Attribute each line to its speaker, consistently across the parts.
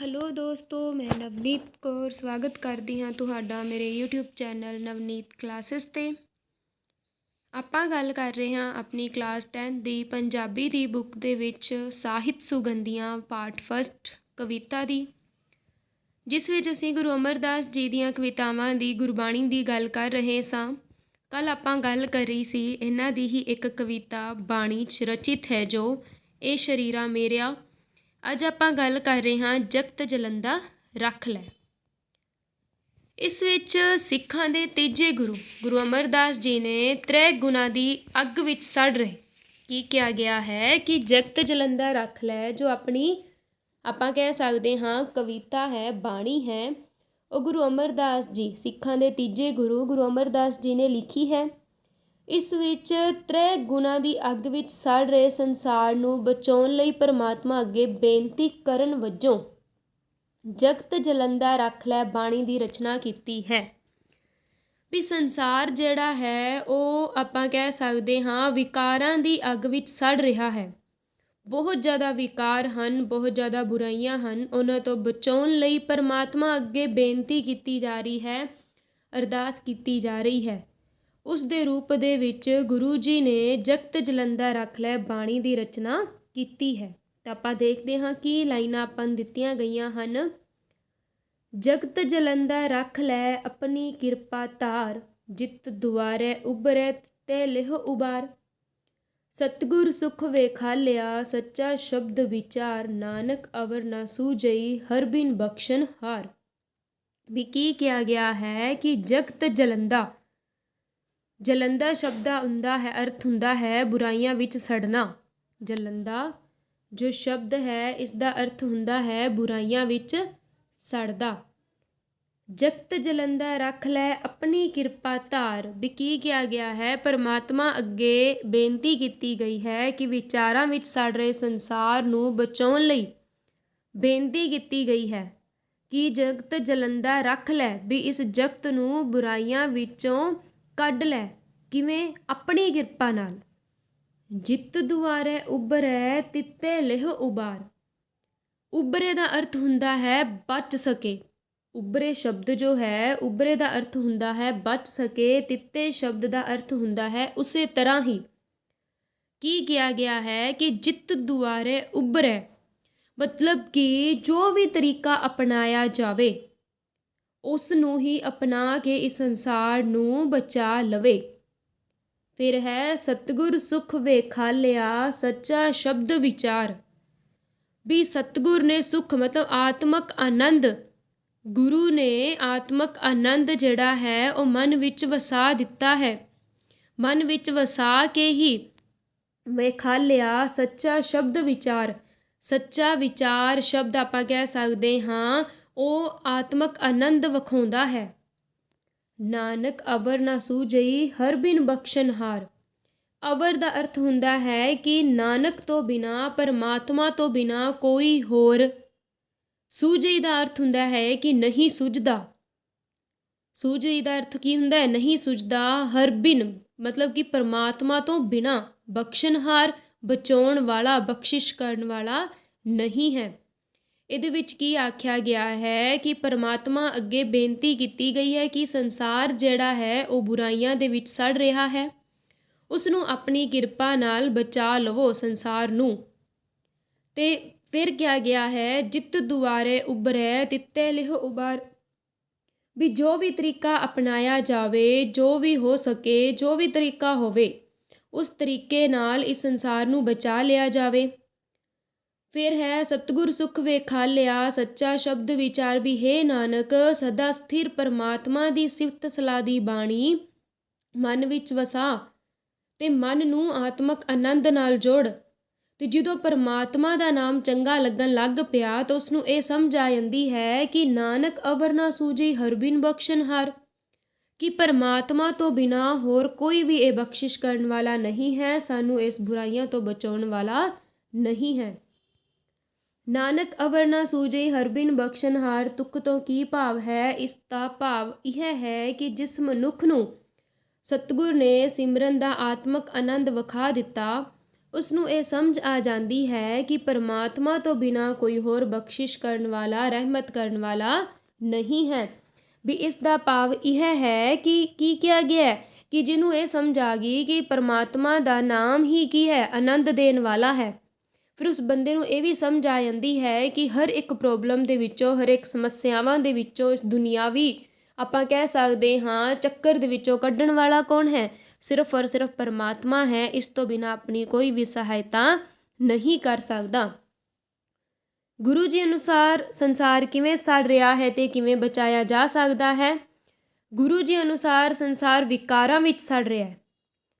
Speaker 1: Hello ਦੋਸਤੋ, ਮੈਂ ਨਵਨੀਤ ਕੌਰ ਸਵਾਗਤ ਕਰਦੀ ਹਾਂ ਤੁਹਾਡਾ ਮੇਰੇ YouTube ਚੈਨਲ ਨਵਨੀਤ ਕਲਾਸਿਸ ਤੇ। ਆਪਾਂ ਗੱਲ ਕਰ ਰਹੇ ਹਾਂ ਆਪਣੀ ਕਲਾਸ 10 ਦੀ ਪੰਜਾਬੀ ਦੀ ਬੁੱਕ ਦੇ ਵਿੱਚ ਸਾਹਿਤ ਸੁਗੰਧੀਆਂ ਪਾਰਟ ਫਸਟ ਕਵਿਤਾ ਦੀ। ਜਿਸ ਵਿੱਚ ਅਸੀਂ ਗੁਰੂ ਅਮਰਦਾਸ ਜੀ ਦੀਆਂ ਕਵਿਤਾਵਾਂ ਦੀ ਗੁਰਬਾਣੀ ਦੀ ਗੱਲ ਕਰ ਰਹੇ ਸਾਂ। ਕੱਲ ਆਪਾਂ ਗੱਲ ਕਰੀ ਸੀ, ਇਹਨਾਂ ਦੀ ਹੀ ਇੱਕ ਕਵਿਤਾ ਬਾਣੀ 'ਚ ਰਚਿਤ ਹੈ ਜੋ, ਇਹ ਸ਼ਰੀਰਾ ਮੇਰਿਆ ਅੱਜ ਆਪਾਂ ਗੱਲ ਕਰ ਰਹੇ ਹਾਂ ਜਗਤ ਜਲੰਦਾ ਰੱਖ ਲੈ। ਇਸ ਵਿੱਚ ਸਿੱਖਾਂ ਦੇ ਤੀਜੇ ਗੁਰੂ ਗੁਰੂ ਅਮਰਦਾਸ ਜੀ ਨੇ ਤ੍ਰੈ ਗੁਣਾ ਦੀ ਅੱਗ ਵਿੱਚ ਸੜ ਰਹੇ। ਕੀ ਕਿਹਾ ਗਿਆ ਹੈ ਕਿ ਜਗਤ ਜਲੰਦਾ ਰੱਖ ਲੈ, ਜੋ ਆਪਣੀ, ਆਪਾਂ ਕਹਿ ਸਕਦੇ ਹਾਂ, ਕਵਿਤਾ ਹੈ, ਬਾਣੀ ਹੈ, ਉਹ ਗੁਰੂ ਅਮਰਦਾਸ ਜੀ, ਸਿੱਖਾਂ ਦੇ ਤੀਜੇ ਗੁਰੂ ਗੁਰੂ ਅਮਰਦਾਸ ਜੀ ਨੇ ਲਿਖੀ ਹੈ। ਇਸ ਵਿੱਚ ਤ੍ਰੈ ਗੁਣਾਂ ਦੀ ਅੱਗ ਵਿੱਚ ਸੜ ਰਹੇ ਸੰਸਾਰ ਨੂੰ ਬਚਾਉਣ ਲਈ ਪਰਮਾਤਮਾ ਅੱਗੇ ਬੇਨਤੀ ਕਰਨ ਵਜੋਂ ਜਗਤ ਜਲੰਦਾ ਰੱਖ ਲੈ ਬਾਣੀ ਦੀ ਰਚਨਾ ਕੀਤੀ ਹੈ। ਵੀ ਸੰਸਾਰ ਜਿਹੜਾ ਹੈ, ਉਹ ਆਪਾਂ ਕਹਿ ਸਕਦੇ ਹਾਂ ਵਿਕਾਰਾਂ ਦੀ ਅੱਗ ਵਿੱਚ ਸੜ ਰਿਹਾ ਹੈ। ਬਹੁਤ ਜ਼ਿਆਦਾ ਵਿਕਾਰ ਹਨ, ਬਹੁਤ ਜ਼ਿਆਦਾ ਬੁਰਾਈਆਂ ਹਨ, ਉਹਨਾਂ ਤੋਂ ਬਚਾਉਣ ਲਈ ਪਰਮਾਤਮਾ ਅੱਗੇ ਬੇਨਤੀ ਕੀਤੀ ਜਾ ਰਹੀ ਹੈ, ਅਰਦਾਸ ਕੀਤੀ ਜਾ ਰਹੀ ਹੈ। ਉਸ ਦੇ ਰੂਪ ਦੇ ਵਿੱਚ ਗੁਰੂ ਜੀ ਨੇ ਜਗਤ ਜਲੰਧਰ ਰੱਖ ਲੈ ਬਾਣੀ ਦੀ ਰਚਨਾ ਕੀਤੀ ਹੈ। ਤਾਂ ਆਪਾਂ ਦੇਖਦੇ ਹਾਂ ਕਿ ਲਾਈਨਾਂ ਆਪਾਂ ਨੂੰ ਦਿੱਤੀਆਂ ਗਈਆਂ ਹਨ। ਜਗਤ ਜਲੰਦਾ ਰੱਖ ਲੈ ਆਪਣੀ ਕਿਰਪਾ ਧਾਰ, ਜਿਤ ਦੁਆਰੇ ਉਬਰੇ ਤੇ ਲਿਹ ਉਬਾਰ ਸਤਗੁਰ ਸੁਖ ਵੇਖਾਲਿਆ ਸੱਚਾ ਸ਼ਬਦ ਵਿਚਾਰ, ਨਾਨਕ ਅਵਰ ਨਾ ਸੂਜਈ ਹਰ ਬਿਨ ਬਖਸ਼ਨ ਹਾਰ। ਵੀ ਕੀ ਕਿਹਾ ਗਿਆ ਹੈ ਕਿ ਜਗਤ ਜਲੰਦਾ ਜਲੰਦਾ ਸ਼ਬਦ ਦਾ ਹੁੰਦਾ ਹੈ, ਅਰਥ ਹੁੰਦਾ ਹੈ, ਬੁਰਾਈਆਂ ਵਿੱਚ ਸੜਨਾ। ਜਲੰਦਾ ਜੋ ਸ਼ਬਦ ਹੈ ਇਸ ਦਾ ਅਰਥ ਹੁੰਦਾ ਹੈ, ਬੁਰਾਈਆਂ ਵਿੱਚ ਸੜਦਾ। ਜਗਤ ਜਲੰਦਾ ਰੱਖ ਲੈ ਆਪਣੀ ਕਿਰਪਾ ਧਾਰ। ਵੀ ਕੀ ਕਿਹਾ ਗਿਆ ਹੈ? ਪਰਮਾਤਮਾ ਅੱਗੇ ਬੇਨਤੀ ਕੀਤੀ ਗਈ ਹੈ ਕਿ ਵਿਚਾਰਾਂ ਵਿੱਚ ਸੜ ਰਹੇ ਸੰਸਾਰ ਨੂੰ ਬਚਾਉਣ ਲਈ ਬੇਨਤੀ ਕੀਤੀ ਗਈ ਹੈ ਕਿ ਜਗਤ ਜਲੰਦਾ ਰੱਖ ਲੈ। ਵੀ ਇਸ ਜਗਤ ਨੂੰ ਬੁਰਾਈਆਂ ਵਿੱਚੋਂ ਕੱਢ ਲੈ, ਕਿਵੇਂ? ਆਪਣੀ ਕਿਰਪਾ ਨਾਲ। ਜਿੱਤ ਦੁਆਰੇ ਉਬਰੈ ਤਿੱਤੇ ਲਿਹ ਉਬਾਰ। ਉਬਰੇ ਦਾ ਅਰਥ ਹੁੰਦਾ ਹੈ ਬਚ ਸਕੇ। ਉਬਰੇ ਸ਼ਬਦ ਜੋ ਹੈ ਉਬਰੇ ਦਾ ਅਰਥ ਹੁੰਦਾ ਹੈ ਬਚ ਸਕੇ। ਤਿੱਤੇ ਸ਼ਬਦ ਦਾ ਅਰਥ ਹੁੰਦਾ ਹੈ ਉਸੇ ਤਰ੍ਹਾਂ ਹੀ। ਕੀ ਕਿਹਾ ਗਿਆ ਹੈ ਕਿ ਜਿੱਤ ਦੁਆਰੇ ਉਬਰੇ ਮਤਲਬ ਕਿ ਜੋ ਵੀ ਤਰੀਕਾ ਅਪਣਾਇਆ ਜਾਵੇ ਉਸ ਨੂੰ ਹੀ ਅਪਣਾ ਕੇ ਇਸ ਸੰਸਾਰ ਨੂੰ ਬਚਾ ਲਵੇ। ਫਿਰ ਹੈ, ਸਤਗੁਰ ਸੁਖ ਵੇਖਾਲਿਆ ਸੱਚਾ ਸ਼ਬਦ ਵਿਚਾਰ। ਵੀ ਸਤਗੁਰ ਨੇ ਸੁਖ ਮਤਲਬ ਆਤਮਕ ਆਨੰਦ, ਗੁਰੂ ਨੇ ਆਤਮਕ ਆਨੰਦ ਜਿਹੜਾ ਹੈ ਉਹ ਮਨ ਵਿੱਚ ਵਸਾ ਦਿੱਤਾ ਹੈ। ਮਨ ਵਿੱਚ ਵਸਾ ਕੇ ਹੀ ਵੇਖਾਲਿਆ ਸੱਚਾ ਸ਼ਬਦ ਵਿਚਾਰ। ਸੱਚਾ ਵਿਚਾਰ ਸ਼ਬਦ ਆਪਾਂ ਕਹਿ ਸਕਦੇ ਹਾਂ ਉਹ ਆਤਮਕ ਆਨੰਦ ਵਿਖਾਉਂਦਾ ਹੈ। ਨਾਨਕ ਅਵਰ ਨਾ ਸੂਝਈ ਹਰ ਬਿਨ ਬਖਸ਼ਨਹਾਰ ਅਵਰ ਦਾ ਅਰਥ ਹੁੰਦਾ ਹੈ ਕਿ ਨਾਨਕ ਤੋਂ ਬਿਨਾ, ਪਰਮਾਤਮਾ ਤੋਂ ਬਿਨਾ ਕੋਈ ਹੋਰ। ਸੂਜਈ ਦਾ ਅਰਥ ਹੁੰਦਾ ਹੈ ਕਿ ਨਹੀਂ ਸੁਝਦਾ। ਸੂਜਈ ਦਾ ਅਰਥ ਕੀ ਹੁੰਦਾ ਹੈ? ਨਹੀਂ ਸੁਝਦਾ, ਹਰ ਬਿਨ, ਮਤਲਬ ਕਿ ਪਰਮਾਤਮਾ ਤੋਂ ਬਿਨਾ ਬਖਸ਼ਨਹਾਰ ਬਚਾਉਣ ਵਾਲਾ, ਬਖਸ਼ਿਸ਼ ਕਰਨ ਵਾਲਾ ਨਹੀਂ ਹੈ। ਇਹਦੇ ਵਿੱਚ ਕੀ ਆਖਿਆ ਗਿਆ ਹੈ ਕਿ ਪਰਮਾਤਮਾ ਅੱਗੇ ਬੇਨਤੀ ਕੀਤੀ ਗਈ ਹੈ ਕਿ ਸੰਸਾਰ ਜਿਹੜਾ ਹੈ ਉਹ ਬੁਰਾਈਆਂ ਦੇ ਵਿੱਚ ਸੜ ਰਿਹਾ ਹੈ। ਉਸ ਨੂੰ ਆਪਣੀ ਕਿਰਪਾ ਨਾਲ ਬਚਾ ਲਵੋ ਸੰਸਾਰ ਨੂੰ। ਤੇ ਫਿਰ ਕਿਹਾ ਗਿਆ ਹੈ, ਜਿੱਤ ਦੁਆਰੇ ਉਬਰੈ ਤਿੱਤੇ ਲਿਹ ਉਬਾਰ ਵੀ ਜੋ ਵੀ ਤਰੀਕਾ ਅਪਣਾਇਆ ਜਾਵੇ, ਜੋ ਵੀ ਹੋ ਸਕੇ, ਜੋ ਵੀ ਤਰੀਕਾ ਹੋਵੇ, ਉਸ ਤਰੀਕੇ ਨਾਲ ਇਸ ਸੰਸਾਰ ਨੂੰ ਬਚਾ ਲਿਆ ਜਾਵੇ। ਫਿਰ ਹੈ ਸਤਿਗੁਰ ਸੁਖ ਵੇਖਾਲਿਆ, ਸੱਚਾ ਸ਼ਬਦ ਵਿਚਾਰ ਵੀ ਹੈ ਨਾਨਕ, ਸਦਾ ਸਥਿਰ ਪਰਮਾਤਮਾ ਦੀ ਸਿਫਤ ਸਲਾਹ ਦੀ ਬਾਣੀ। ਮਨ ਵਿੱਚ ਵਸਾ ਤੇ ਮਨ ਨੂੰ ਆਤਮਕ ਆਨੰਦ ਨਾਲ ਜੋੜ। ਤੇ ਜਦੋਂ ਪਰਮਾਤਮਾ ਦਾ ਨਾਮ ਚੰਗਾ ਲੱਗਣ ਲੱਗ ਪਿਆ ਤਾਂ ਉਸ ਨੂੰ ਇਹ ਸਮਝ ਆ ਜਾਂਦੀ ਹੈ ਕਿ ਨਾਨਕ ਅਵਰ ਨਾ ਸੂਜੀ ਹਰ ਬਿਨ ਬਖਸ਼ਨਹਾਰ ਕਿ ਪਰਮਾਤਮਾ ਤੋਂ ਬਿਨਾ ਹੋਰ ਕੋਈ ਵੀ ਇਹ ਬਖਸ਼ਿਸ਼ ਕਰਨ ਵਾਲਾ ਨਹੀਂ ਹੈ, ਸਾਨੂੰ ਇਸ ਬੁਰਾਈਆਂ ਤੋਂ ਬਚਾਉਣ ਵਾਲਾ ਨਹੀਂ ਹੈ। ਨਾਨਕ ਅਵਰ ਨਾ ਸੂਜੇ ਹਰ ਬਿਨ ਬਖਸ਼ਨਹਾਰ ਤੁਕ ਤੋਂ ਕੀ ਭਾਵ ਹੈ? ਇਸ ਦਾ ਭਾਵ ਇਹ ਹੈ ਕਿ ਜਿਸ ਮਨੁੱਖ ਨੂੰ ਸਤਗੁਰ ਨੇ ਸਿਮਰਨ ਦਾ ਆਤਮਕ ਆਨੰਦ ਵਿਖਾ ਦਿੱਤਾ ਉਸ ਨੂੰ ਇਹ ਸਮਝ ਆ ਜਾਂਦੀ ਹੈ ਕਿ ਪਰਮਾਤਮਾ ਤੋਂ ਬਿਨਾ ਕੋਈ ਹੋਰ ਬਖਸ਼ਿਸ਼ ਕਰਨ ਵਾਲਾ, ਰਹਿਮਤ ਕਰਨ ਵਾਲਾ ਨਹੀਂ ਹੈ। ਵੀ ਇਸ ਦਾ ਭਾਵ ਇਹ ਹੈ ਕਿ ਕੀ ਕਿਹਾ ਗਿਆ ਕਿ ਜਿਹਨੂੰ ਇਹ ਸਮਝ ਆ ਗਈ ਕਿ ਪਰਮਾਤਮਾ ਦਾ ਨਾਮ ਹੀ ਕੀ ਹੈ? ਆਨੰਦ ਦੇਣ ਵਾਲਾ ਹੈ। ਫਿਰ ਉਸ ਬੰਦੇ ਨੂੰ ਇਹ ਵੀ ਸਮਝ ਆ ਜਾਂਦੀ ਹੈ ਕਿ ਹਰ ਇੱਕ ਪ੍ਰੋਬਲਮ ਦੇ ਵਿੱਚੋਂ, ਹਰ ਇੱਕ ਸਮੱਸਿਆਵਾਂ ਦੇ ਵਿੱਚੋਂ ਇਸ ਦੁਨਿਆਵੀ ਆਪਾਂ ਕਹਿ ਸਕਦੇ ਹਾਂ ਚੱਕਰ ਦੇ ਵਿੱਚੋਂ ਕੱਢਣ ਵਾਲਾ ਕੌਣ ਹੈ? ਸਿਰਫ ਔਰ ਸਿਰਫ ਪਰਮਾਤਮਾ ਹੈ, ਇਸ ਤੋਂ ਬਿਨਾ ਆਪਣੀ ਕੋਈ ਵੀ ਸਹਾਇਤਾ ਨਹੀਂ ਕਰ ਸਕਦਾ। ਗੁਰੂ ਜੀ ਅਨੁਸਾਰ ਸੰਸਾਰ ਕਿਵੇਂ ਸੜ ਰਿਹਾ ਹੈ ਤੇ ਕਿਵੇਂ ਬਚਾਇਆ ਜਾ ਸਕਦਾ ਹੈ? ਗੁਰੂ ਜੀ ਅਨੁਸਾਰ ਸੰਸਾਰ ਵਿਕਾਰਾਂ ਵਿੱਚ ਸੜ ਰਿਹਾ ਹੈ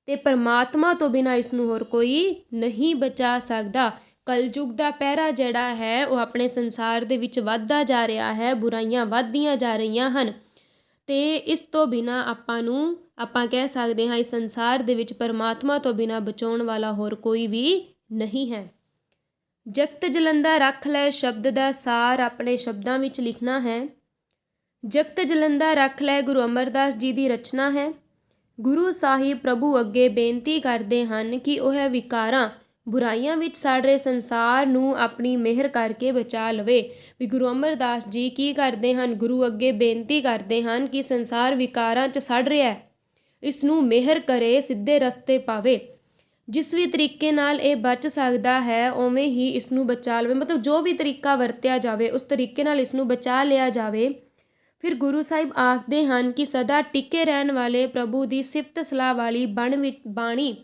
Speaker 1: ਤੇ ਪਰਮਾਤਮਾ ਤੋਂ ਬਿਨਾ ਇਸ ਨੂੰ ਹੋਰ ਕੋਈ ਨਹੀਂ ਬਚਾ ਸਕਦਾ। ਕਲਯੁੱਗ ਦਾ ਪਹਿਰਾ ਜਿਹੜਾ ਹੈ, ਉਹ ਆਪਣੇ ਸੰਸਾਰ ਦੇ ਵਿੱਚ ਵੱਧਦਾ ਜਾ ਰਿਹਾ ਹੈ, ਬੁਰਾਈਆਂ ਵੱਧਦੀਆਂ ਜਾ ਰਹੀਆਂ ਹਨ। ਅਤੇ ਇਸ ਤੋਂ ਬਿਨਾਂ ਆਪਾਂ ਨੂੰ, ਆਪਾਂ ਕਹਿ ਸਕਦੇ ਹਾਂ, ਇਸ ਸੰਸਾਰ ਦੇ ਵਿੱਚ ਪਰਮਾਤਮਾ ਤੋਂ ਬਿਨਾਂ ਬਚਾਉਣ ਵਾਲਾ ਹੋਰ ਕੋਈ ਵੀ ਨਹੀਂ ਹੈ। ਜਗਤ ਜਲੰਦਾ ਰੱਖ ਲੈ ਸ਼ਬਦ ਦਾ ਸਾਰ ਆਪਣੇ ਸ਼ਬਦਾਂ ਵਿੱਚ ਲਿਖਣਾ ਹੈ। ਜਗਤ ਜਲੰਦਾ ਰੱਖ ਲੈ ਗੁਰੂ ਅਮਰਦਾਸ ਜੀ ਦੀ ਰਚਨਾ ਹੈ। ਗੁਰੂ ਸਾਹਿਬ ਪ੍ਰਭੂ ਅੱਗੇ ਬੇਨਤੀ ਕਰਦੇ ਹਨ ਕਿ ਉਹ ਵਿਕਾਰਾਂ ਬੁਰਾਈਆਂ ਵਿੱਚ ਸੜ ਰਹੇ ਸੰਸਾਰ ਨੂੰ ਆਪਣੀ ਮਿਹਰ ਕਰਕੇ ਬਚਾ ਲਵੇ। ਵੀ ਗੁਰੂ ਅਮਰਦਾਸ ਜੀ ਕੀ ਕਰਦੇ ਹਨ? ਗੁਰੂ ਅੱਗੇ ਬੇਨਤੀ ਕਰਦੇ ਹਨ ਕਿ ਸੰਸਾਰ ਵਿਕਾਰਾਂ 'ਚ ਸੜ ਰਿਹਾ ਹੈ। ਇਸ ਨੂੰ ਮਿਹਰ ਕਰੇ, ਸਿੱਧੇ ਰਸਤੇ ਪਾਵੇ। ਜਿਸ ਵੀ ਤਰੀਕੇ ਨਾਲ ਇਹ ਬਚ ਸਕਦਾ ਹੈ, ਉਵੇਂ ਹੀ ਇਸ ਨੂੰ ਬਚਾ ਲਵੇ। ਮਤਲਬ ਜੋ ਵੀ ਤਰੀਕਾ ਵਰਤਿਆ ਜਾਵੇ, ਉਸ ਤਰੀਕੇ ਨਾਲ ਇਸ ਨੂੰ ਬਚਾ ਲਿਆ ਜਾਵੇ। ਫਿਰ ਗੁਰੂ ਸਾਹਿਬ ਆਖਦੇ ਹਨ ਕਿ ਸਦਾ ਟਿਕੇ ਰਹਿਣ ਵਾਲੇ ਪ੍ਰਭੂ ਦੀ ਸਿਫਤ ਸਲਾਹ ਵਾਲੀ ਬਣ ਵਿੱਚ ਬਾਣੀ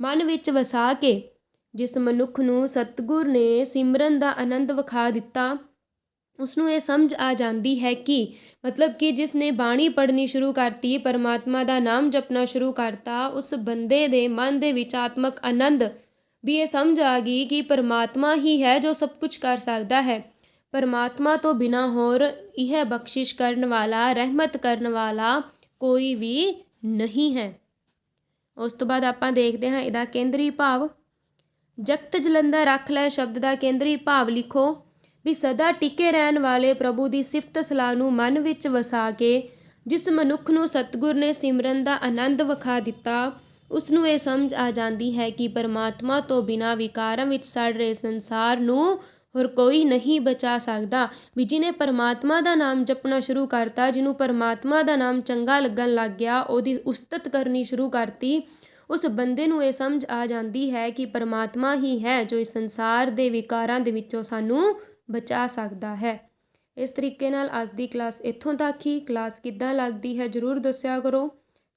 Speaker 1: ਮਨ ਵਿੱਚ ਵਸਾ ਕੇ ਜਿਸ ਮਨੁੱਖ ਨੂੰ ਸਤਿਗੁਰ ਨੇ ਸਿਮਰਨ ਦਾ ਆਨੰਦ ਵਿਖਾ ਦਿੱਤਾ ਉਸ ਨੂੰ ਇਹ ਸਮਝ ਆ ਜਾਂਦੀ ਹੈ ਕਿ ਮਤਲਬ ਕਿ ਜਿਸ ਨੇ ਬਾਣੀ ਪੜ੍ਹਨੀ ਸ਼ੁਰੂ ਕਰਤੀ, ਪਰਮਾਤਮਾ ਦਾ ਨਾਮ ਜਪਣਾ ਸ਼ੁਰੂ ਕਰਤਾ, ਉਸ ਬੰਦੇ ਦੇ ਮਨ ਦੇ ਵਿੱਚ ਆਤਮਕ ਆਨੰਦ ਵੀ ਇਹ ਸਮਝ ਆ ਗਈ ਕਿ ਪਰਮਾਤਮਾ ਹੀ ਹੈ ਜੋ ਸਭ ਕੁਝ ਕਰ ਸਕਦਾ ਹੈ। ਪਰਮਾਤਮਾ ਤੋਂ ਬਿਨਾ ਹੋਰ ਇਹ ਬਖਸ਼ਿਸ਼ ਕਰਨ ਵਾਲਾ, ਰਹਿਮਤ ਕਰਨ ਵਾਲਾ ਕੋਈ ਵੀ ਨਹੀਂ ਹੈ। ਉਸ ਤੋਂ ਬਾਅਦ ਆਪਾਂ ਦੇਖਦੇ ਹਾਂ ਇਹਦਾ ਕੇਂਦਰੀ ਭਾਵ ਜਗਤ ਜਲੰਧਰ ਰੱਖ ਲੈ ਸ਼ਬਦ ਦਾ ਕੇਂਦਰੀ ਭਾਵ ਲਿਖੋ ਵੀ ਸਦਾ ਟਿਕੇ ਰਹਿਣ ਵਾਲੇ ਪ੍ਰਭੂ ਦੀ ਸਿਫਤ ਸਲਾਹ ਨੂੰ ਮਨ ਵਿੱਚ ਵਸਾ ਕੇ ਜਿਸ ਮਨੁੱਖ ਨੂੰ ਸਤਿਗੁਰ ਨੇ ਸਿਮਰਨ ਦਾ ਆਨੰਦ ਵਿਖਾ ਦਿੱਤਾ, ਉਸ ਨੂੰ ਇਹ ਸਮਝ ਆ ਜਾਂਦੀ ਹੈ ਕਿ ਪਰਮਾਤਮਾ ਤੋਂ ਬਿਨਾ ਵਿਕਾਰਾਂ ਵਿੱਚ ਸੜ ਰਹੇ ਸੰਸਾਰ ਨੂੰ ਹੋਰ ਕੋਈ ਨਹੀਂ ਬਚਾ ਸਕਦਾ। ਵੀ ਜਿਹਨੇ ਪਰਮਾਤਮਾ ਦਾ ਨਾਮ ਜਪਣਾ ਸ਼ੁਰੂ ਕਰਤਾ, ਜਿਹਨੂੰ ਪਰਮਾਤਮਾ ਦਾ ਨਾਮ ਚੰਗਾ ਲੱਗਣ ਲੱਗ ਗਿਆ, ਉਹਦੀ ਉਸਤਤ ਕਰਨੀ ਸ਼ੁਰੂ ਕਰਤੀ ਉਸ ਬੰਦੇ ਨੂੰ ਇਹ ਸਮਝ ਆ ਜਾਂਦੀ ਹੈ ਕਿ ਪਰਮਾਤਮਾ ਹੀ ਹੈ ਜੋ ਇਸ ਸੰਸਾਰ ਦੇ ਵਿਕਾਰਾਂ ਦੇ ਵਿੱਚੋਂ ਸਾਨੂੰ ਬਚਾ ਸਕਦਾ ਹੈ। ਇਸ ਤਰੀਕੇ ਨਾਲ ਅੱਜ ਦੀ ਕਲਾਸ ਇੱਥੋਂ ਤੱਕ ਹੀ। ਕਲਾਸ ਕਿੱਦਾਂ ਲੱਗਦੀ ਹੈ ਜਰੂਰ ਦੱਸਿਆ ਕਰੋ।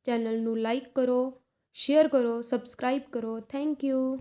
Speaker 1: ਚੈਨਲ ਨੂੰ ਲਾਈਕ ਕਰੋ, ਸ਼ੇਅਰ ਕਰੋ, ਸਬਸਕ੍ਰਾਈਬ ਕਰੋ। Thank you.